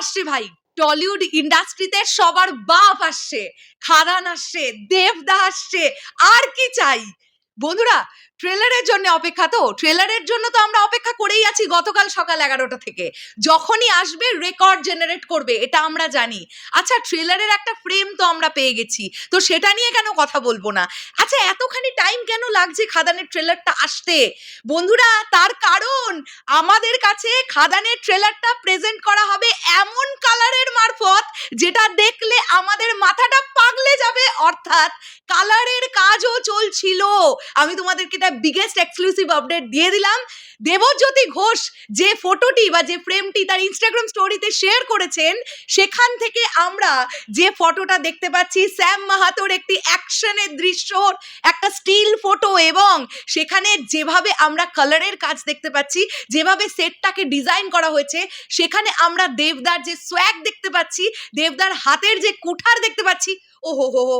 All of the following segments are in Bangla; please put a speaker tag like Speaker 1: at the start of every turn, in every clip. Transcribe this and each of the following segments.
Speaker 1: আসছে ভাই। টলিউড ইন্ডাস্ট্রিতে সবার বাপ আসছে, খাদান আসছে, দেবদা আসছে, আর কি চাই? বন্ধুরা, ট্রেলারের জন্য অপেক্ষা তো, ট্রেলারের জন্য তো আমরা অপেক্ষা করেই আছি গতকাল সকাল এগারোটা থেকে। যখনই আসবে রেকর্ড জেনারেট করবে, এটা আমরা জানি। আচ্ছা ট্রেলারের একটা ফ্রেম তো আমরা পেয়ে গেছি, তো সেটা নিয়ে কেন কথা বলব না? আচ্ছা এতখানি টাইম কেন লাগছে খাদানের ট্রেলারটা আসতে? বন্ধুরা, তার কারণ আমাদের কাছে খাদানের ট্রেলারটা প্রেজেন্ট করা হবে এমন কালারের মারফত যেটা দেখলে আমাদের মাথাটা পাগলে যাবে অর্থাৎ কালারের কাজও চলছিল। আমি তোমাদেরকে এটা বিগেস্ট এক্সক্লুসিভ আপডেট দিয়ে দিলাম। দেবজ্যোতি ঘোষ যে ফটোটি বা যে ফ্রেমটি তার ইনস্টাগ্রাম স্টোরিতে শেয়ার করেছেন, সেখান থেকে আমরা যে ফটোটা দেখতে পাচ্ছি স্যাম মাহাতোর একটি অ্যাকশনের দৃশ্য, একটা স্টিল ফটো এবং সেখানে যেভাবে আমরা কালারের কাজ দেখতে পাচ্ছি, যেভাবে সেটটাকে ডিজাইন করা হয়েছে, সেখানে আমরা দেবদার যে সোয়াগ দেখতে পাচ্ছি, দেবদার হাতের যে কুঠার দেখতে পাচ্ছি ও হো হো হো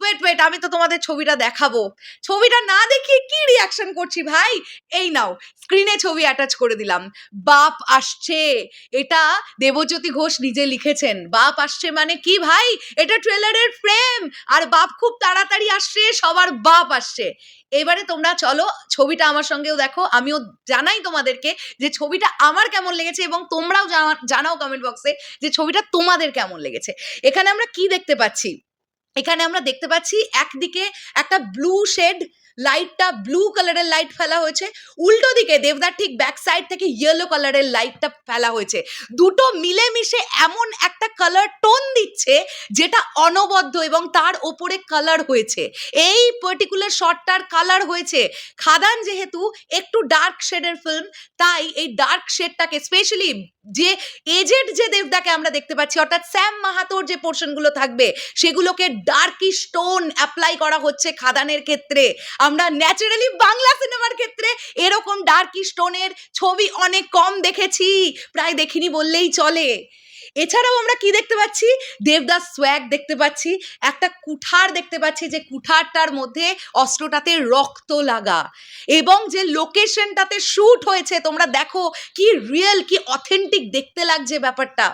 Speaker 1: ওয়েট ওয়েট আমি তো তোমাদের ছবিটা দেখাবো। ছবিটা না দেখিয়ে কি রিয়াকশন করছি ভাই? এই নাও স্ক্রিনে ছবি অ্যাটাচ করে দিলাম। বাপ আসছে। এটা দেবজ্যোতি ঘোষ নিজে লিখেছেন। বাপ আসছে মানে কি ভাই? এটা ট্রেলারের ফ্রেম আর বাপ খুব তাড়াতাড়ি আসছে, সবার বাপ আসছে। এবারে তোমরা চলো, ছবিটা আমার সঙ্গেও দেখো। আমিও জানাই তোমাদেরকে যে ছবিটা আমার কেমন লেগেছে এবং তোমরাও জানা- জানাও কমেন্ট বক্সে যে ছবিটা তোমাদের কেমন লেগেছে। এখানে আমরা কি দেখতে পাচ্ছি? এখানে আমরা দেখতে পাচ্ছি একদিকে একটা ব্লু শেড লাইটটা ব্লু কালারের লাইট ফেলা হয়েছে। উল্টো দিকে দেবদার ঠিক ব্যাক সাইড থেকে ইয়েলো কালারের লাইটটা ফেলা হয়েছে। দুটো মিলেমিশে এমন একটা কালার টোন দিচ্ছে যেটা অনবদ্য এবং তার ওপরে কালার হয়েছে। এই পার্টিকুলার শটটার কালার হয়েছে। খাদান যেহেতু একটু ডার্ক শেডের ফিল্ম তাই এই ডার্ক শেডটাকে স্পেশালি যে এজেড যে দেবদাকে আমরা দেখতে পাচ্ছি, অর্থাৎ স্যাম মাহাতোর যে পোর্শনগুলো থাকবে, সেগুলোকে ডার্কি স্টোন অ্যাপ্লাই করা হচ্ছে খাদানের ক্ষেত্রে। আমরা ন্যাচারালি বাংলা সিনেমার ক্ষেত্রে এরকম ডার্কি স্টোনের ছবি অনেক কম দেখেছি, প্রায় দেখিনি বললেই চলে। এছাড়াও আমরা কি দেখতে পাচ্ছি? দেবদাস সোয়াগ দেখতে পাচ্ছি, একটা কুঠার দেখতে পাচ্ছি যে কুঠারটার মধ্যে অস্ত্রটাতে রক্ত লাগা এবং যে লোকেশনটাতে শ্যুট হয়েছে, তোমরা দেখো কি রিয়েল কি অথেন্টিক দেখতে লাগছে ব্যাপারটা।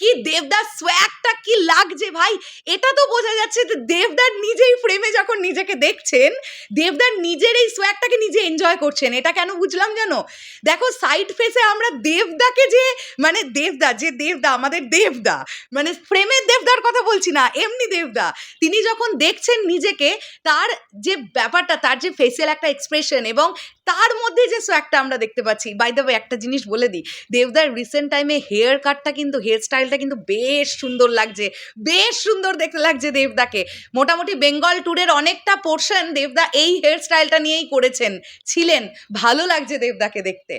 Speaker 1: কি দেবদার সোয়াগটা কি লাগছে ভাই? এটা তো বোঝা যাচ্ছে যে দেবদার নিজেই ফ্রেমে যখন নিজেকে দেখছেন, দেবদার নিজের এই সোয়াগটাকে নিজে এনজয় করছেন। এটা কেন বুঝলাম জানো? দেখো সাইড ফেসে আমরা দেবদাকে যে মানে দেবদা, যে দেবদা, আমাদের দেবদা মানে ফ্রেমের দেবদার কথা বলছি না, এমনি দেবদা। তিনি যখন দেখছেন নিজেকে, তার যে ব্যাপারটা, তার যে ফেসিয়াল একটা এক্সপ্রেশন এবং তার মধ্যে যে সোয়াগটা আমরা দেখতে পাচ্ছি বাই দ্য একটা জিনিস বলে দিই, দেবদার রিসেন্ট টাইমে হেয়ার কাটটা কিন্তু হেয়ার স্টাইলটা কিন্তু বেশ সুন্দর লাগছে, বেশ সুন্দর দেখতে লাগছে দেবদাকে। মোটামুটি বেঙ্গল ট্যুরের অনেকটা পোর্শন দেবদা এই হেয়ার স্টাইলটা নিয়েই করেছেন, ছিলেন। ভালো লাগছে দেবদাকে দেখতে।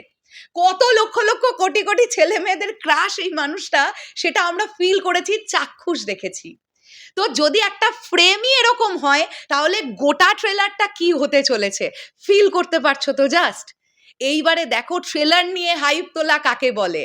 Speaker 1: কত লক্ষ লক্ষ কোটি কোটি ছেলে মেয়েদের ক্রাশ এই মানুষটা, সেটা আমরা ফিল করেছি, চাক্ষুষ দেখেছি। তো যদি একটা ফ্রেমই এরকম হয়, তাহলে গোটা ট্রেলারটা কি হতে চলেছে? ফিল করতে পারছ তো জাস্ট এইবারে দেখো ট্রেলার নিয়ে হাইপ তোলা কাকে বলে?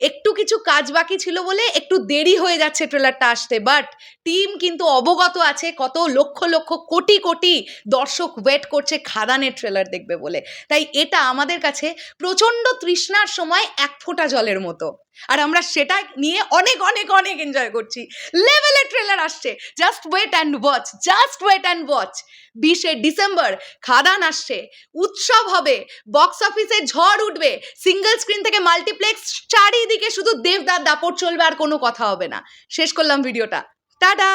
Speaker 1: একটু কিছু কাজ বাকি ছিল বলে একটু দেরি হয়ে যাচ্ছে ট্রেলারটা আসতে বাট টিম কিন্তু অবগত আছে কত লক্ষ লক্ষ কোটি কোটি দর্শক ওয়েট করছে খাদানের ট্রেলার দেখবে বলে। তাই এটা আমাদের কাছে প্রচণ্ড তৃষ্ণার সময় এক ফোঁটা জলের মতো। আর আমরা সেটা নিয়ে অনেক অনেক অনেক এনজয় করছি। লেভেলের ট্রেলার আসছে। Just wait and watch just wait and watch বিশে ডিসেম্বর, খাদান আসছে। উৎসব হবে। বক্স অফিসে ঝড় উঠবে। সিঙ্গেল স্ক্রিন থেকে মাল্টিপ্লেক্স চারিদিকে শুধু দেবদার দাপট চলবে আর কোনো কথা হবে না। শেষ করলাম ভিডিওটা। টাটা!